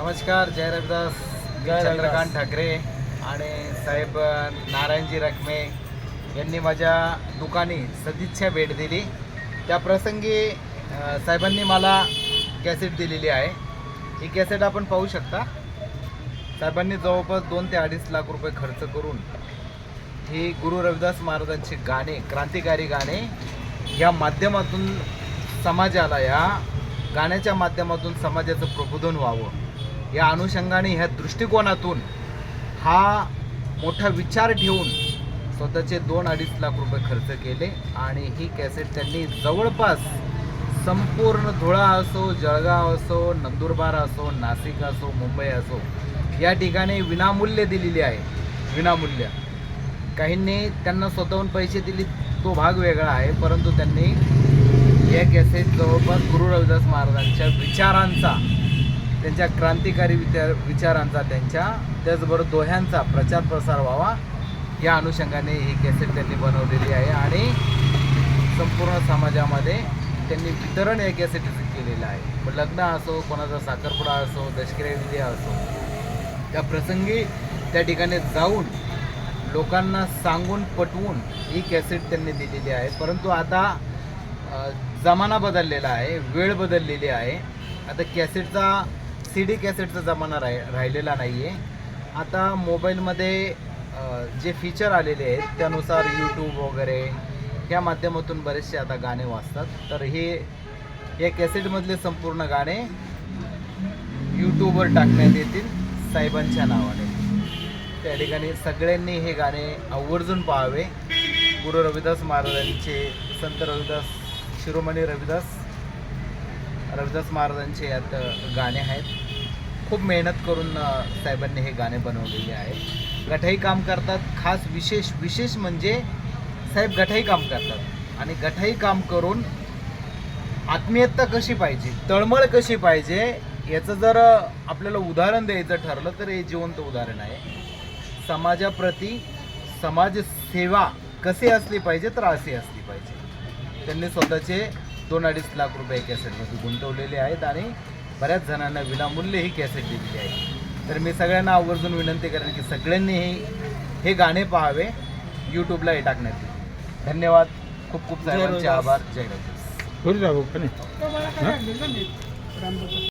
नमस्कार जय रविदास जय चंद्रकांत ठाकरे आणि साहेब नारायणजी रखमे यांनी माझ्या दुकानी सदिच्छा भेट दिली. त्या प्रसंगी साहेबांनी मला कॅसेट दिलेली आहे. ही कॅसेट आपण पाहू शकता. साहेबांनी जवळपास दोन ते अडीच लाख रुपये खर्च करून ही गुरु रविदास महाराजांची गाणे क्रांतिकारी गाणे या माध्यमातून समाजाला या गाण्याच्या माध्यमातून समाजाचं प्रबोधन व्हावं. या अनुषंगाने ह्या दृष्टिकोनातून हा मोठा विचार ठेवून स्वतःचे दोन अडीच लाख रुपये खर्च केले आणि ही कॅसेट त्यांनी जवळपास संपूर्ण धुळा असो जळगाव असो नंदुरबार असो नाशिक असो मुंबई असो या ठिकाणी विनामूल्य दिलेली आहे. विनामूल्य. काहींनी त्यांना स्वतःहून पैसे दिले तो भाग वेगळा आहे परंतु त्यांनी या कॅसेट जवळपास गुरु रविदास महाराजांच्या विचारांचा त्यांच्या क्रांतिकारी विचार विचारांचा त्यांच्या त्याचबरोबर दोह्यांचा प्रचार प्रसार व्हावा या अनुषंगाने ही कॅसेट त्यांनी बनवलेली आहे आणि संपूर्ण समाजामध्ये त्यांनी वितरण या कॅसेटीचं केलेलं आहे. मग लग्न असो कोणाचा साखरपुडा असो दशकिऱ्या विधी असो त्या प्रसंगी त्या ठिकाणी जाऊन लोकांना सांगून पटवून ही कॅसेट त्यांनी दिलेली आहे. परंतु आता जमाना बदललेला आहे वेळ बदललेली आहे. आता कॅसेटचा सी डी कॅसेटचा जमाना राहि राहिलेला नाही आहे आता मोबाईलमध्ये जे फीचर आलेले आहेत त्यानुसार यूट्यूब वगैरे ह्या माध्यमातून बरेचसे आता गाणे वाजतात. तर हे या कॅसेटमधले संपूर्ण गाणे यूट्यूबवर टाकण्यात येतील साहेबांच्या नावाने. त्या ठिकाणी सगळ्यांनी हे गाणे आवर्जून पाहावे. गुरु रविदास महाराजांचे संत रविदास शिरोमणी रविदास रविदास महाराजांचे यात गाणे आहेत. खूप मेहनत करून साहेबांनी हे गाणे बनवलेले आहेत गठाई काम करतात. खास विशेष विशेष म्हणजे साहेब गठाई काम करतात. आणि गठाई काम करून आत्मीयता कशी पाहिजे तळमळ कशी पाहिजे याचं जर आपल्याला उदाहरण द्यायचं ठरलं तर हे जिवंत उदाहरण आहे. समाजाप्रती समाजसेवा कशी असली पाहिजे तर अशी असली पाहिजे. त्यांनी स्वतःचे दोन अडीच लाख रुपये कॅसेटमध्ये गुंतवलेले आहेत आणि बऱ्याच जणांना विनामूल्य ही कॅसेट दिलेली आहे. तर मी सगळ्यांना आवर्जून विनंती करेन की सगळ्यांनी हे हे गाणे पाहावे. यूट्यूबला हे टाकण्यात येईल. धन्यवाद. खूप खूप साहेबांचे. आभार. जय रविदास.